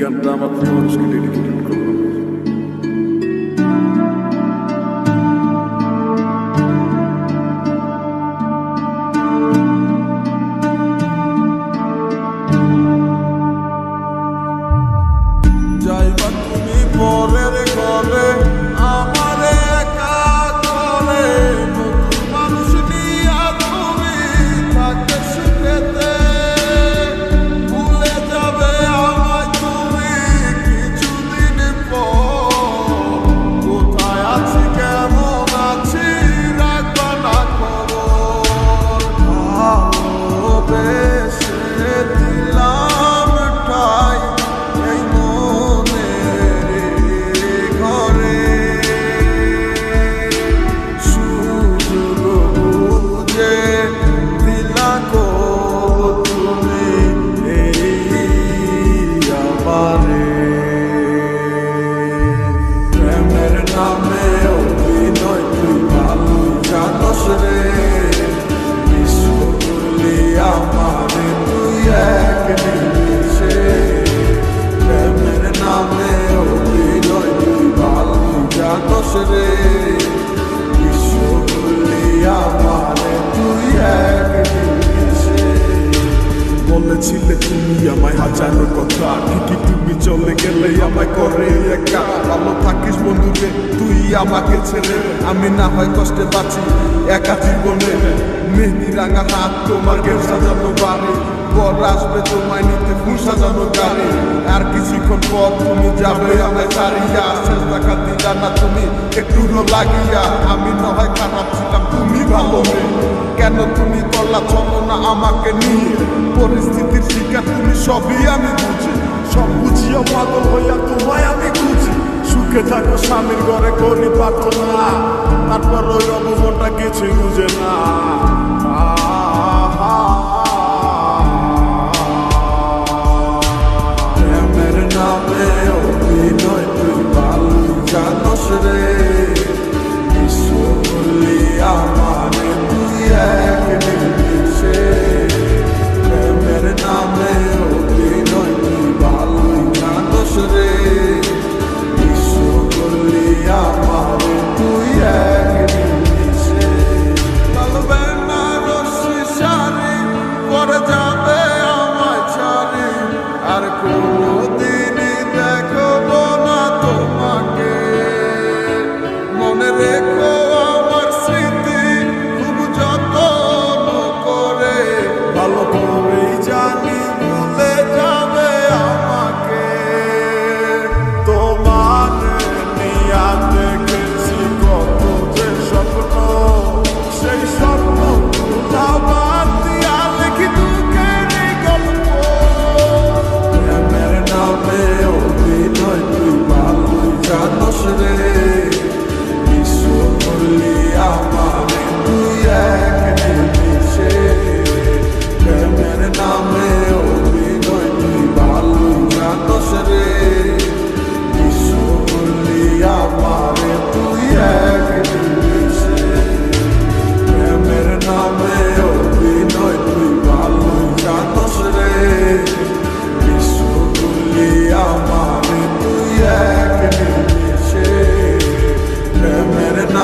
গানটা আমার প্রিয় মানুষকে ডেডিকেটেড করলাম যাইবা তুমি পরের ঘরে বলেছিলে তুমি আমায় হাজারো কথা ঠিকই তুমি চলে গেলে আমায় করে একা ভালো থাকিস বন্ধুরে তুই আমাকে ছেড়ে আমি না হয় কষ্টে বাঁচি একা জীবনে মেহেদি রাঙা হাত তোমার গের সাজানো বাড়ি। বর আসবে তোমায় নিতে, ফুল সাজানো গাড়ি। আর কিছুক্ষণ পর তুমি যাবে আমায় ছাড়িয়া। শেষ দেখা দিলা না তুমি, একটু লাগিয়া। আমি না হয় খারাপ ছিলাম, তুমি ভালো কেন তুমি করলা চলো না আমাকে নিয়ে? পরিস্থিতির শিকার তুমি সবই আমি বুঝি। সব বুঝিয়া পাগল হইয়া তোমায় আমি খুঁজি। সুখে থাকো স্বামীর ঘরে করি প্রার্থনা। তারপর ওই অবমনটা জানস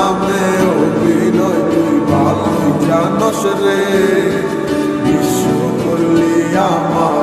নামে অভিনয় তুই ভালোই জানস রে বিশ্বগুলি আমার